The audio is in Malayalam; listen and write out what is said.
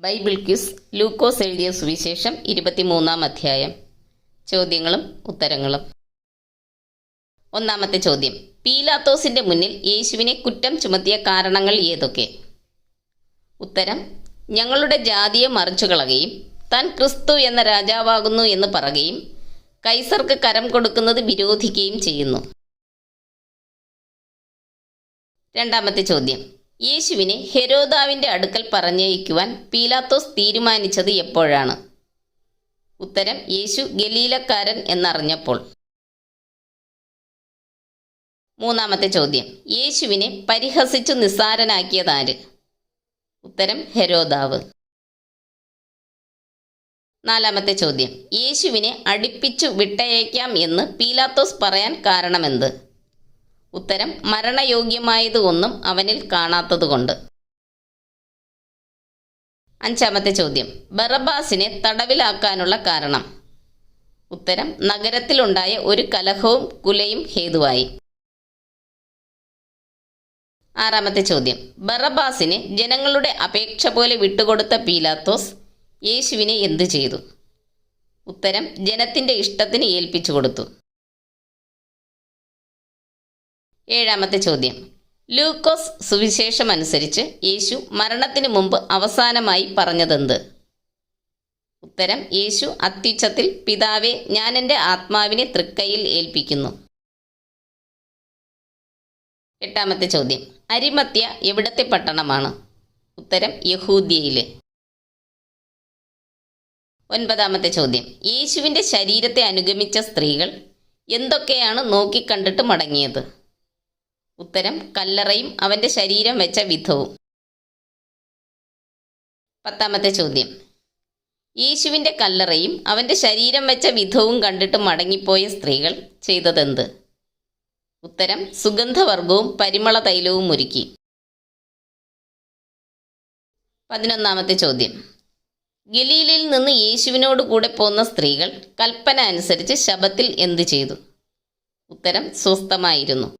ബൈബിൾ ക്വിസ് ലൂക്കോസ് എഴുതിയ സുവിശേഷം ഇരുപത്തിമൂന്നാം അധ്യായം. ചോദ്യങ്ങളും ഉത്തരങ്ങളും. ഒന്നാമത്തെ ചോദ്യം. പീലാത്തോസിന്റെ മുന്നിൽ യേശുവിനെ കുറ്റം ചുമത്തിയ കാരണങ്ങൾ ഏതൊക്കെ? ഉത്തരം ഞങ്ങളുടെ ജാതിയെ മറിച്ചു കളകയും താൻ ക്രിസ്തു എന്ന രാജാവാകുന്നു എന്ന് പറയുകയും കൈസർക്ക് കരം കൊടുക്കുന്നത് വിരോധിക്കുകയും ചെയ്യുന്നു. രണ്ടാമത്തെ ചോദ്യം. യേശുവിനെ ഹെരോദാവിന്റെ അടുക്കൽ പറഞ്ഞയക്കുവാൻ പീലാത്തോസ് തീരുമാനിച്ചത് എപ്പോഴാണ്? ഉത്തരം യേശു ഗലീലക്കാരൻ എന്നറിഞ്ഞപ്പോൾ. മൂന്നാമത്തെ ചോദ്യം യേശുവിനെ പരിഹസിച്ചു നിസ്സാരനാക്കിയതാര് ഉത്തരം ഹെരോദാവ്. നാലാമത്തെ ചോദ്യം യേശുവിനെ അടുപ്പിച്ചു വിട്ടയക്കാം എന്ന് പീലാത്തോസ് പറയാൻ കാരണമെന്ത്? ഉത്തരം മരണയോഗ്യമായത് ഒന്നും അവനിൽ കാണാത്തതുകൊണ്ട്. അഞ്ചാമത്തെ ചോദ്യം. ബറബാസിനെ തടവിലാക്കാനുള്ള കാരണം. ഉത്തരം നഗരത്തിലുണ്ടായ ഒരു കലഹവും കുലയും ഹേതുവായി. ആറാമത്തെ ചോദ്യം. ബറബാസിനെ ജനങ്ങളുടെ അപേക്ഷ പോലെ വിട്ടുകൊടുത്ത പീലാത്തോസ് യേശുവിനെ എന്തു ചെയ്തു? ഉത്തരം ജനത്തിന്റെ ഇഷ്ടത്തിന് ഏൽപ്പിച്ചു കൊടുത്തു. ഏഴാമത്തെ ചോദ്യം. ലൂക്കോസ് സുവിശേഷം അനുസരിച്ച് യേശു മരണത്തിന് മുമ്പ് അവസാനമായി പറഞ്ഞതെന്ത്? ഉത്തരം യേശു അത്യുച്ചത്തിൽ പിതാവെ ഞാൻ എന്റെ ആത്മാവിനെ തൃക്കൈയിൽ ഏൽപ്പിക്കുന്നു. എട്ടാമത്തെ ചോദ്യം. അരിമത്യ എവിടത്തെ പട്ടണമാണ്? ഉത്തരം യഹൂദ്യയിലെ. ഒൻപതാമത്തെ ചോദ്യം. യേശുവിന്റെ ശരീരത്തെ അനുഗമിച്ച സ്ത്രീകൾ എന്തൊക്കെയാണ് നോക്കിക്കണ്ടിട്ട് മടങ്ങിയത്? ഉത്തരം കല്ലറയും അവന്റെ ശരീരം വെച്ച വിധവും. പത്താമത്തെ ചോദ്യം. യേശുവിന്റെ കല്ലറയും അവന്റെ ശരീരം വെച്ച വിധവും കണ്ടിട്ട് മടങ്ങിപ്പോയ സ്ത്രീകൾ ചെയ്തതെന്ത്? ഉത്തരം സുഗന്ധവർഗവും പരിമള തൈലവും ഒരുക്കി. പതിനൊന്നാമത്തെ ചോദ്യം. ഗലീലിൽ നിന്ന് യേശുവിനോട് കൂടെ പോന്ന സ്ത്രീകൾ കൽപ്പന അനുസരിച്ച് ശബത്തിൽ എന്ത് ചെയ്തു? ഉത്തരം സ്വസ്ഥമായിരുന്നു.